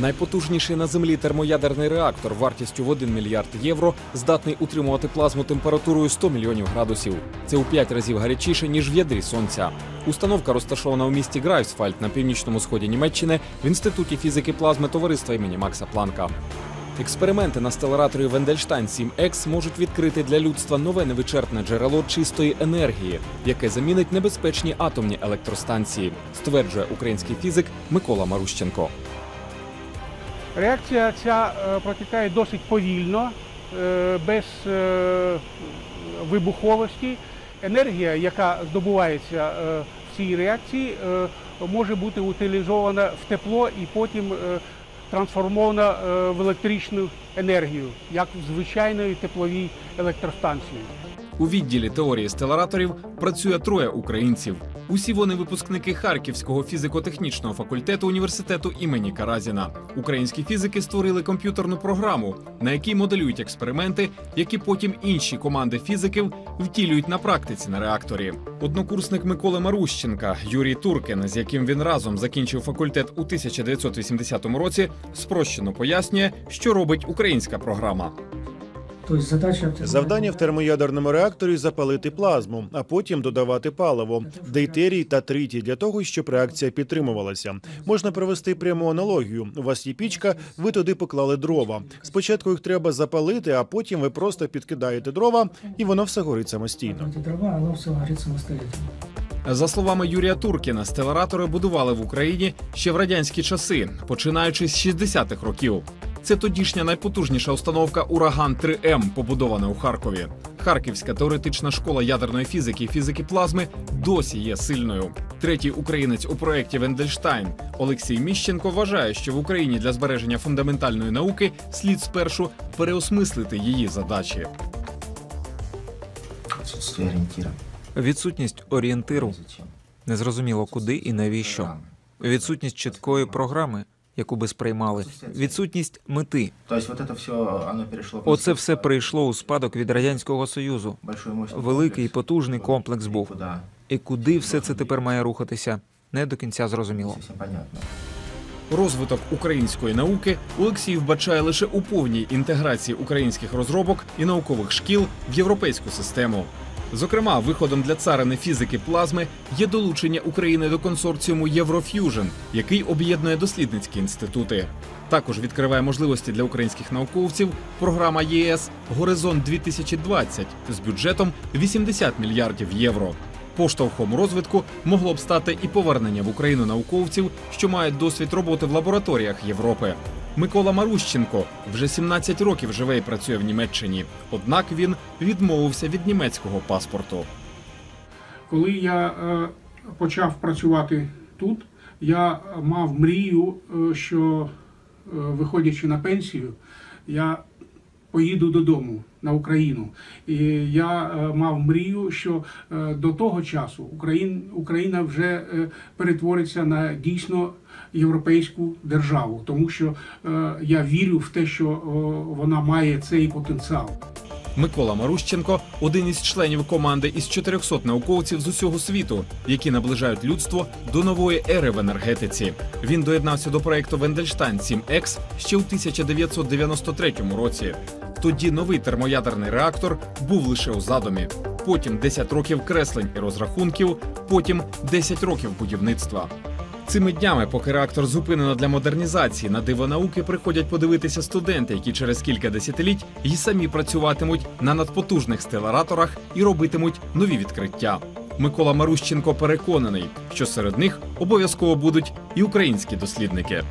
Найпотужніший на землі термоядерний реактор вартістю в 1 мільярд євро здатний утримувати плазму температурою 100 мільйонів градусів. Це у 5 разів гарячіше ніж в ядрі сонця. Установка розташована у місті Грайфсфальд на північному сході Німеччини в інституті фізики плазми товариства імені Макса Планка. Експерименти на стелераторі Вендельштайн 7X можуть відкрити для людства нове невичерпне джерело чистої енергії, яке замінить небезпечні атомні електростанції, стверджує український фізик Микола Марущенко. Реакція ця е, протікає досить повільно, е, без е, вибуховості. Енергія, яка здобувається в цій реакції, може бути утилізована в тепло і потім трансформована в електричну енергію, як в звичайної тепловій електростанції. У відділі теорії стелераторів працює троє українців. Усі вони випускники Харківського фізико-технічного факультету університету імені Каразіна. Українські фізики створили комп'ютерну програму, на якій моделюють експерименти, які потім інші команди фізиків втілюють на практиці на реакторі. Однокурсник Миколи Марущенка Юрій Туркин, з яким він разом закінчив факультет у 1980 році, спрощено пояснює, що робить українська програма. Тобто задача Завдання в термоядерному реакторі запалити плазму, а потім додавати паливо, дейтерій та тритій для того, щоб реакція підтримувалася. Можна провести пряму аналогію. У вас є пічка, ви туди поклали дрова. Спочатку їх треба запалити, а потім ви просто підкидаєте дрова, і воно все горить самостійно. Дрова, оно все горит самостоятельно. За словами Юрія Туркіна, стелератори будували в Україні ще в радянські часи, починаючи з 60-х років. Це тодішня найпотужніша установка Ураган 3М, побудована у Харкові. Харківська теоретична школа ядерної фізики і фізики плазми досі є сильною. Третій українець у проєкті Вендельштайн Олексій Міщенко вважає, що в Україні для збереження фундаментальної науки слід спершу переосмислити її задачі. Відсутність орієнтиру, незрозуміло куди і навіщо. Відсутність чіткої програми, яку би сприймали, відсутність мети. То вот это все, оно перешло... к Оце все прийшло у спадок від радянського союзу. Великий і потужний комплекс був. І куди все це тепер має рухатися, не до кінця зрозуміло. Розвиток української науки Олексій вбачає лише у повній інтеграції українських розробок і наукових шкіл в європейську систему. Зокрема, виходом для царини фізики плазми є долучення України до консорціуму Євроф'южн, який об'єднує дослідницькі інститути. Також відкриває можливості для українських науковців програма ЄС Горизонт 2020 з бюджетом 80 мільярдів євро. Поштовхом розвитку могло б стати і повернення в Україну науковців, що мають досвід роботи в лабораторіях Європи. Микола Марущенко вже 17 років живе і працює в Німеччині. Однак він відмовився від німецького паспорту. Коли я е, почав працювати тут, я мав мрію, е, що е, виходячи на пенсію, я поїду додому на Україну. І я е, мав мрію, що е, до того часу Україна вже е, перетвориться на дійсно європейську державу, тому що я вірю в те, що вона має цей потенціал. Микола Марущенко один із членів команди із 400 науковців з усього світу, які наближають людство до нової ери в енергетиці. Він доєднався до проекту Вендельштайн 7X ще у 1993 році. Тоді новий термоядерний реактор був лише у задумі. Потім 10 років креслень і розрахунків, потім 10 років будівництва. Цими днями, поки реактор зупинено для модернізації, на диво науки приходять подивитися студенти, які через кілька десятиліть і самі працюватимуть на надпотужних стелераторах і робитимуть нові відкриття. Микола Марущенко переконаний, що серед них обов'язково будуть і українські дослідники.